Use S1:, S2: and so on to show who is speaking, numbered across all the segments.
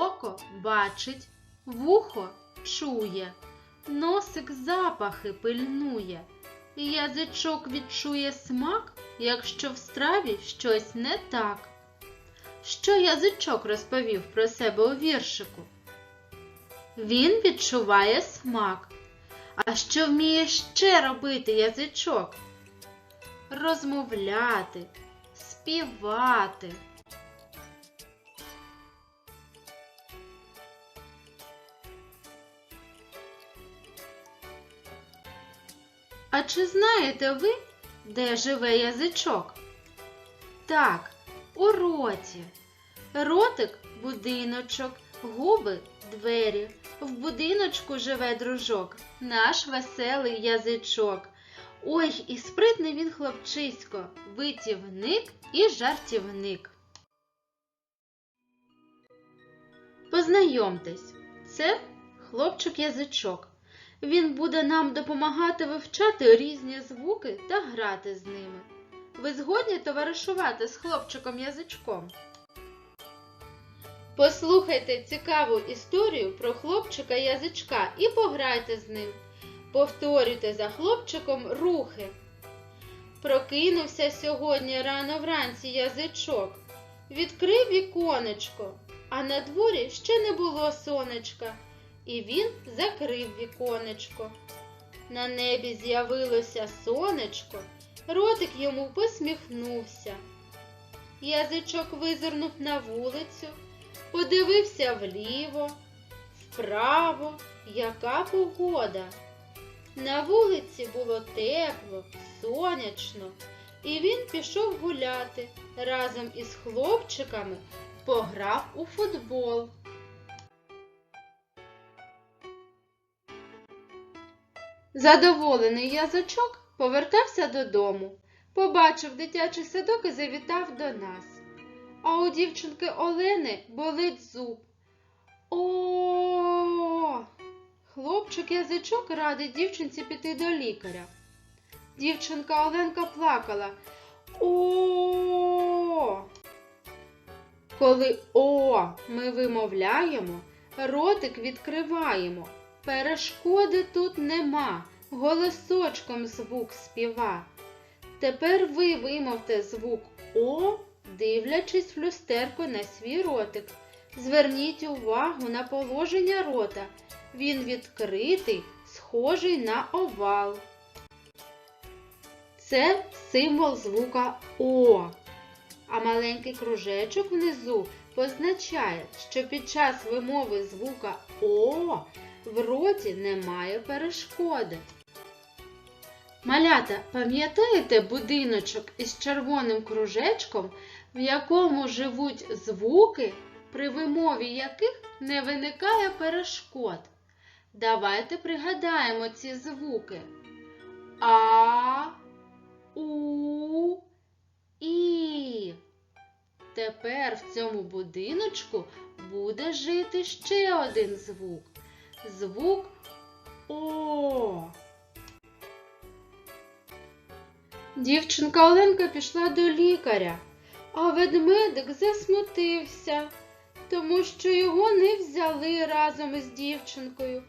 S1: Око бачить, вухо чує, носик запахи пильнує, язичок відчує смак, якщо в страві щось не так. Що язичок розповів про себе у віршику? Він відчуває смак. А що вміє ще робити язичок? Розмовляти, співати. А чи знаєте ви, де живе язичок? Так, у роті. Ротик будиночок, губи двері. В будиночку живе дружок, наш веселий язичок. Ой, і спритний він хлопчисько, витівник і жартівник. Познайомтесь, це хлопчик язичок. Він буде нам допомагати вивчати різні звуки та грати з ними. Ви згодні товаришувати з хлопчиком язичком? Послухайте цікаву історію про хлопчика язичка і пограйте з ним. Повторюйте за хлопчиком рухи. Прокинувся сьогодні рано вранці язичок, відкрив віконечко, а на дворі ще не було сонечка, і він закрив віконечко. На небі з'явилося сонечко, ротик йому посміхнувся. Язичок визирнув на вулицю, подивився вліво, вправо, яка погода. На вулиці було тепло, сонячно, і він пішов гуляти разом із хлопчиками, пограв у футбол. Задоволений язичок повертався додому, побачив дитячий садок і завітав до нас. А у дівчинки Олени болить зуб. О! Хлопчик язичок радить дівчинці піти до лікаря. Дівчинка Оленка плакала. О! Коли О ми вимовляємо, ротик відкриваємо. Перешкоди тут нема, голосочком звук співа. Тепер ви вимовте звук О, дивлячись в люстерку на свій ротик. Зверніть увагу на положення рота. Він відкритий, схожий на овал. Це символ звука О. А маленький кружечок внизу позначає, що під час вимови звука О в роті немає перешкоди. Малята, пам'ятаєте будиночок із червоним кружечком, в якому живуть звуки, при вимові яких не виникає перешкод? Давайте пригадаємо ці звуки. А, У, І. Тепер в цьому будиночку буде жити ще один звук. Звук О. Дівчинка Оленка пішла до лікаря, а ведмедик засмутився, тому що його не взяли разом із дівчинкою.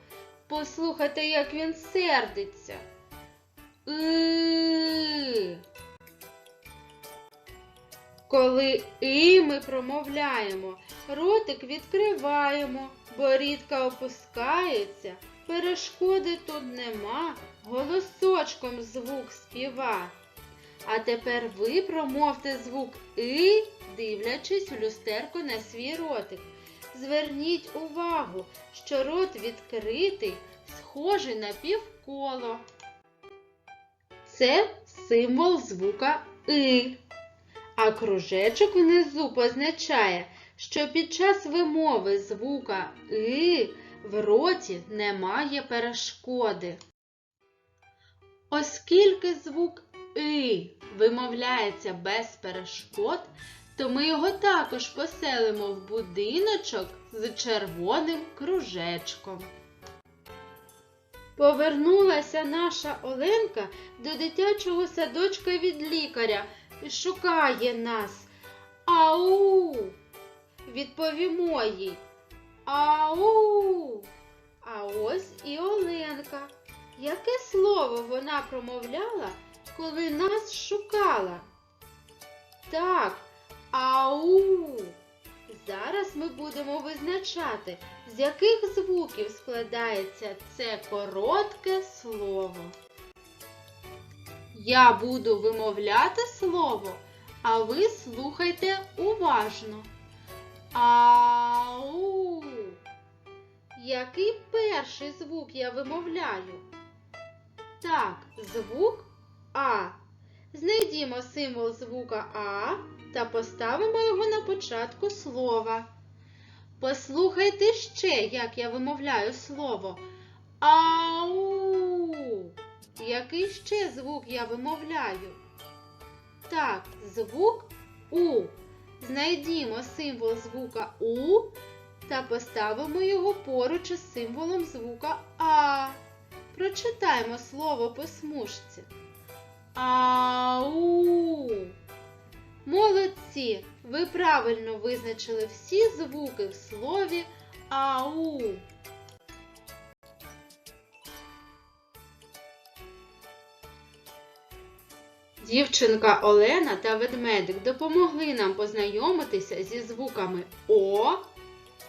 S1: Послухайте, як він сердиться. Коли і ми промовляємо, ротик відкриваємо, бо рідка опускається, перешкоди тут нема, голосочком звук співа. А тепер ви промовте звук И, дивлячись в люстерку на свій ротик. Зверніть увагу, що рот відкритий, схожий на півколо. Це символ звука И. А кружечок внизу позначає, що під час вимови звука И в роті немає перешкоди. Оскільки звук И вимовляється без перешкод, то ми його також поселимо в будиночок з червоним кружечком. Повернулася наша Оленка до дитячого садочка від лікаря і шукає нас. Ау! Відповімо їй. Ау. А ось і Оленка. Яке слово вона промовляла, коли нас шукала? Так, ау. Зараз ми будемо визначати, з яких звуків складається це коротке слово. Я буду вимовляти слово, а ви слухайте уважно. Ау. Який перший звук я вимовляю? Так, звук А. Знайдімо символ звука А та поставимо його на початку слова. Послухайте ще, як я вимовляю слово. Ау. Який ще звук я вимовляю? Так, звук У. Знайдімо символ звука У та поставимо його поруч із символом звука А. Прочитаємо слово по смужці. Ау. Молодці! Ви правильно визначили всі звуки в слові ау. Дівчинка Олена та ведмедик допомогли нам познайомитися зі звуками О,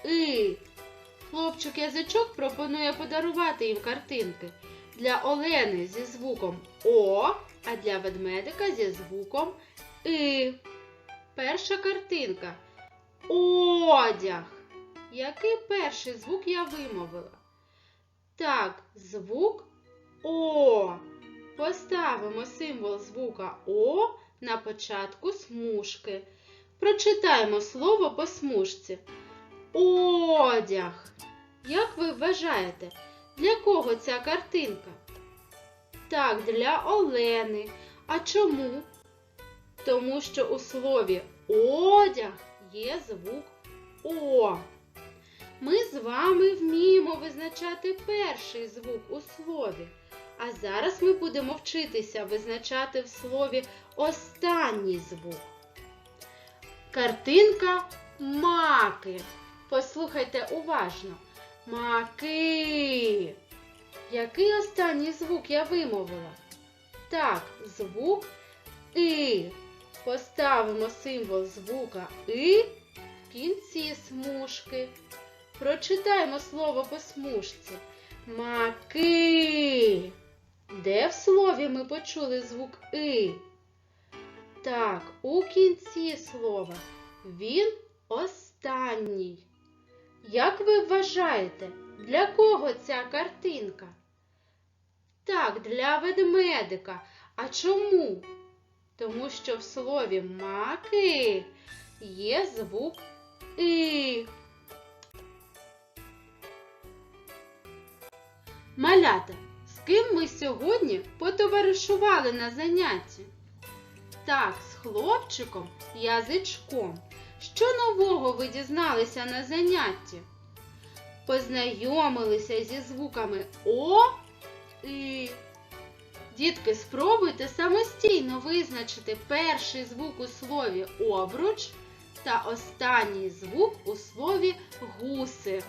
S1: И. Хлопчик язичок пропонує подарувати їм картинки. Для Олени зі звуком О, а для ведмедика зі звуком И. Перша картинка. Одяг. Який перший звук я вимовила? Так, звук. Поставимо символ звука О на початку смужки. Прочитаємо слово по смужці. Одяг. Як ви вважаєте, для кого ця картинка? Так, для Олени. А чому? Тому що у слові одяг є звук О. Ми з вами вміємо визначати перший звук у слові. А зараз ми будемо вчитися визначати в слові останній звук. Картинка маки. Послухайте уважно. Маки. Який останній звук я вимовила? Так, звук И. Поставимо символ звука И в кінці смужки. Прочитаємо слово по смужці. Маки. Де в слові ми почули звук И? Так, у кінці слова. Він останній. Як ви вважаєте, для кого ця картинка? Так, для ведмедика. А чому? Тому що в слові маки є звук И. Малята, ким ми сьогодні потоваришували на занятті? Так, з хлопчиком язичком. Що нового ви дізналися на занятті? Познайомилися зі звуками О і. Дітки, спробуйте самостійно визначити перший звук у слові обруч та останній звук у слові гуси.